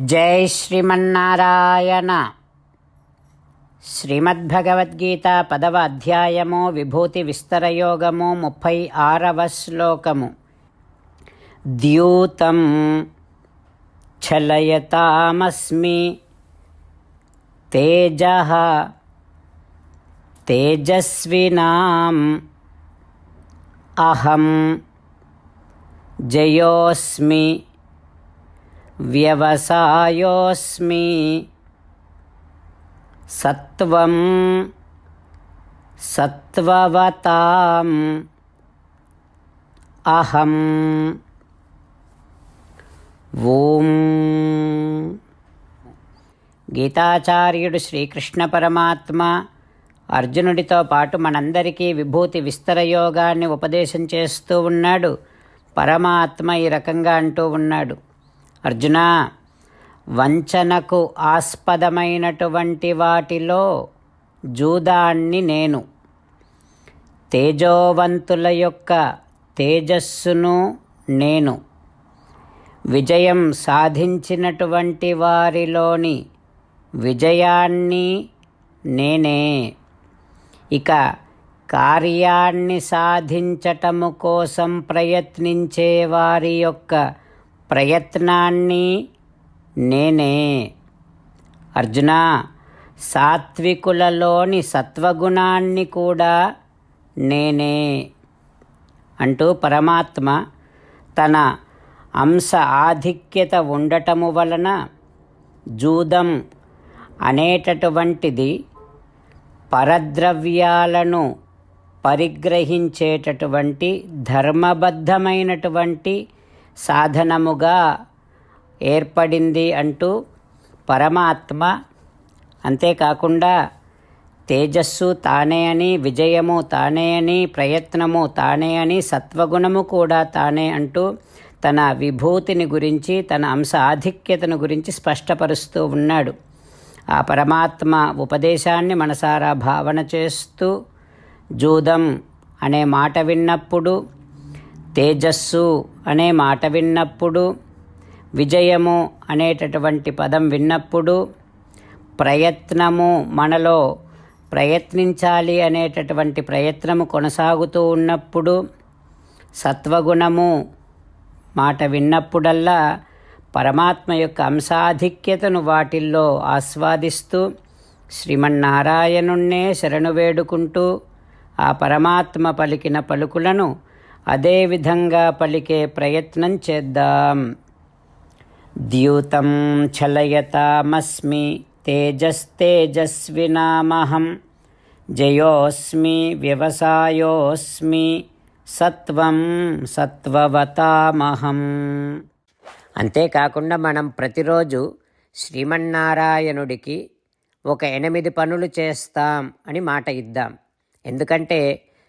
జై శ్రీమన్నారాయణ. శ్రీమద్భగవద్గీత పదవ అధ్యాయము విభూతి విస్తరయోగము ముప్పై ఆరవ శ్లోకము. ద్యూతం చలయతామస్మి తేజ తేజస్వినాం అహం జయోస్మి వ్యవసాయోస్మి సత్వం సత్వవతాం అహం ఓం. గీతాచార్యుడు శ్రీకృష్ణ పరమాత్మ అర్జునుడితో పాటు మనందరికీ విభూతి విస్తర యోగాన్ని ఉపదేశం చేస్తూ ఉన్నాడు. పరమాత్మ ఈ రకంగా అంటూ ఉన్నాడు. అర్జున వంచనకు ఆస్పదమైనటువంటి వాటిలో జూదాన్ని నేను. తేజోవంతుల యొక్క తేజస్సును నేను. విజయం సాధించినటువంటి వారిలోని విజయాన్ని నేనే. ఇక కార్యాన్ని సాధించటము కోసం ప్రయత్నించే వారి యొక్క ప్రయత్నాన్ని నేనే. అర్జున సాత్వికులలోని సత్వగుణాన్ని కూడా నేనే అంటూ పరమాత్మ తన అంశ ఆధిక్యత ఉండటము వలన జూదం అనేటటువంటిది పరద్రవ్యాలను పరిగ్రహించేటటువంటి ధర్మబద్ధమైనటువంటి సాధనముగా ఏర్పడింది అంటూ పరమాత్మ అంతేకాకుండా తేజస్సు తానే అని విజయము తానే అని ప్రయత్నము తానే అని సత్వగుణము కూడా తానే అంటూ తన విభూతిని గురించి తన అంశ ఆధిక్యతను గురించి స్పష్టపరుస్తూ ఉన్నాడు. ఆ పరమాత్మ ఉపదేశాన్ని మనసారా భావన చేస్తూ జూదం అనే మాట విన్నప్పుడు తేజస్సు అనే మాట విన్నప్పుడు విజయము అనేటటువంటి పదం విన్నప్పుడు ప్రయత్నము మనలో ప్రయత్నించాలి అనేటటువంటి ప్రయత్నము కొనసాగుతూ ఉన్నప్పుడు సత్వగుణము మాట విన్నప్పుడల్లా పరమాత్మ యొక్క అంశాధిక్యతను వాటిల్లో ఆస్వాదిస్తూ శ్రీమన్నారాయణుణ్ణే శరణు వేడుకుంటూ ఆ పరమాత్మ పలికిన పలుకులను అదేవిధంగా పలికే ప్రయత్నం చేద్దాం. ద్యూతం చలయతామస్మి తేజస్తేజస్వినామహం జయోస్మి వ్యవసాయోస్మి సత్వం సత్వవతామహం. అంతేకాకుండా మనం ప్రతిరోజు శ్రీమన్నారాయణుడికి ఒక ఎనిమిది పనులు చేస్తాం అని మాట ఇద్దాం. ఎందుకంటే